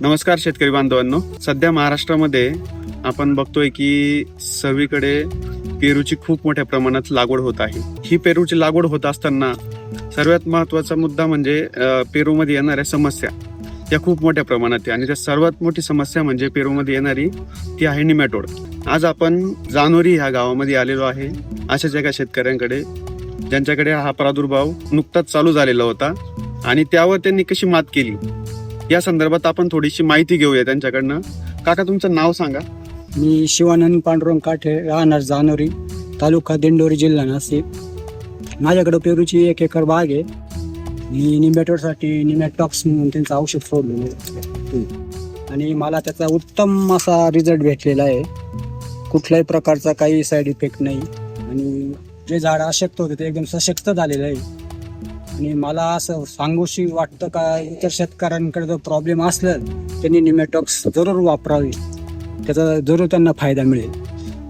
नमस्कार शेतकरी बांधवांनो. सध्या महाराष्ट्रामध्ये आपण बघतोय की सगळीकडे पेरूची खूप मोठ्या प्रमाणात लागवड होत आहे. ही पेरूची लागवड होत असताना सर्वात महत्त्वाचा मुद्दा म्हणजे पेरूमध्ये येणाऱ्या समस्या. त्या खूप मोठ्या प्रमाणात आहे. आणि त्या सर्वात मोठी समस्या म्हणजे पेरूमध्ये येणारी ती आहे निमॅटोड. आज आपण जानोरी ह्या गावामध्ये आलेलो आहे. अशाच एका शेतकऱ्यांकडे ज्यांच्याकडे हा प्रादुर्भाव नुकताच चालू झालेला होता. आणि त्यावर त्यांनी कशी मात केली? या संदर्भात आपण थोडीशी माहिती घेऊया त्यांच्याकडनं. काका तुमचं नाव सांगा. मी शिवानंद पांडुरंग काठे राहणार जानोरी तालुका दिंडोरी जिल्हा नाशिक. माझ्याकडं पेरूची एक एकर बाग आहे. मी निमॅटोडसाठी निमॅटॉक्स म्हणून त्यांचं औषध सोडलेलं आणि मला त्याचा उत्तम असा रिझल्ट भेटलेला आहे. कुठल्याही प्रकारचा काही साईड इफेक्ट नाही. आणि जे झाड अशक्त होते ते एकदम सशक्त झालेलं आहे. आणि मला असं सांगूशी वाटतं का इतर शेतकऱ्यांकडे जर प्रॉब्लेम असलं त्यांनी निमॅटॉक्स जरूर वापरावी. त्याचा जरूर त्यांना फायदा मिळेल.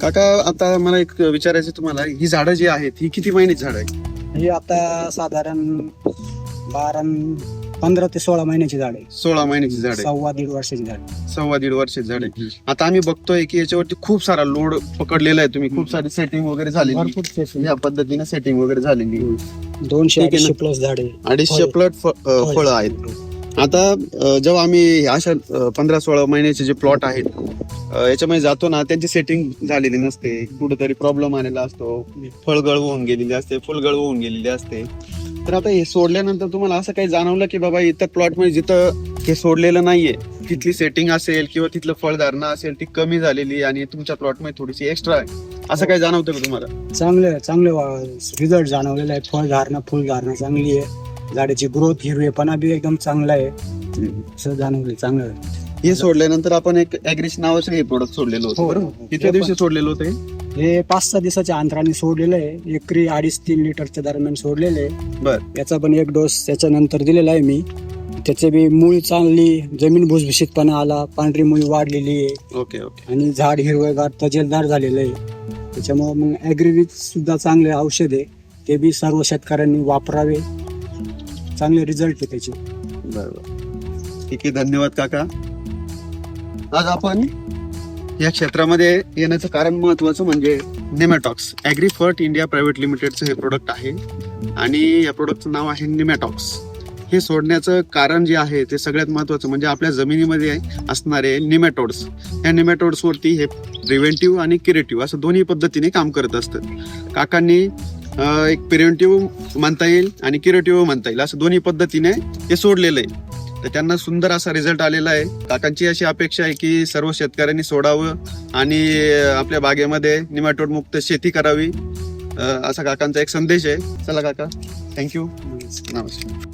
काका आता मला एक विचारायचं तुम्हाला. ही झाडं जी आहेत ही किती महिन्याची झाड आहे हे आता साधारण बारा पंधरा ते सोळा महिन्याची झाड आहे. सोळा महिन्याची झाड आहे. सव्वा दीड वर्षाची झाड आहे. सव्वा दीड वर्षाची झाड आहे. आता आम्ही बघतोय की याच्यावरती खूप सारा लोड पकडलेला आहे. तुम्ही खूप सारी सेटिंग वगैरे झालेली भरपूर spacing. या पद्धतीने सेटिंग वगैरे झालेली दोनशे ठीक आहे ना? अडीचशे प्लस झाड आहे. अडीचशे फळं. प्लॉट फळं. आहेत. आता अ, जेव्हा आम्ही अशा पंधरा सोळा महिन्याचे जे प्लॉट आहेत अ, याच्यामध्ये जातो ना त्यांची सेटिंग झालेली नसते. कुठेतरी प्रॉब्लेम आलेला असतो. फळ गळव होऊन गेलेली असते. फुल गळव होऊन गेलेली असते. तर आता हे सोडल्यानंतर तुम्हाला असं काही जाणवलं की बाबा इतर प्लॉटमध्ये जिथं हे सोडलेलं नाहीये तिथली सेटिंग असेल किंवा तिथलं फळधारणा असेल ती कमी झालेली आणि तुमच्या प्लॉटमध्ये थोडीशी एक्स्ट्रा आहे. असं काही जाणवतं का तुम्हाला? चांगले चांगले रिझल्ट जाणवलेला आहे. फळ धारणा फुल धारणा चांगली आहे. झाडाची ग्रोथ हिरवेपणा बी एकदम चांगला आहे. असं जाणवलं चांगलं आहे. हे सोडल्यानंतर आपण एक ऍग्रिश नावाचं हे प्रोडक्ट सोडलेलं होतं हो. बरोबर किती दिवशी सोडलेलं होतं हे? हे पाच सहा दिवसाच्या अंतराने सोडलेलं आहे. एकरी अडीच तीन लिटरच्या दरम्यान सोडलेलं आहे. बर. याचा पण एक डोस त्याच्यानंतर दिलेला आहे मी. त्याचे बी मूळ चांगली जमीन भुसभुशीतपणा आला पांढरी मुळी वाढलेली आहे. Okay okay. आणि झाड हिरवेगार तजेलदार झालेलं आहे. त्याच्यामुळे मग ॲग्रीविक सुद्धा चांगले औषध आहे. ते बी सर्व शेतकऱ्यांनी वापरावे. चांगले रिझल्ट आहे त्याचे. बरोबर ठीक आहे धन्यवाद काका. आज आपण या क्षेत्रामध्ये येण्याचं कारण महत्वाचं म्हणजे नेमॅटॉक्स. ॲग्रीफर्ट इंडिया प्रायव्हेट लिमिटेडचं हे प्रोडक्ट आहे आणि या प्रोडक्टचं नाव आहे निमॅटॉक्स. हे सोडण्याचं कारण जे आहे ते सगळ्यात महत्वाचं म्हणजे आपल्या जमिनीमध्ये असणारे निमॅटोड्स. या निमॅटोड्सवरती हे प्रिव्हेंटिव्ह आणि क्युरेटिव्ह असं दोन्ही पद्धतीने काम करत असतं. काकांनी एक प्रिव्हेंटिव्ह म्हणता येईल आणि क्युरेटिव्ह म्हणता येईल असं दोन्ही पद्धतीने हे सोडलेलं आहे. तर त्यांना सुंदर असा रिझल्ट आलेला आहे. काकांची अशी अपेक्षा आहे की सर्व शेतकऱ्यांनी सोडावं आणि आपल्या बागेमध्ये निमॅटोड मुक्त शेती करावी असा काकांचा एक संदेश आहे. चला काका. थँक्यू नमस्कार.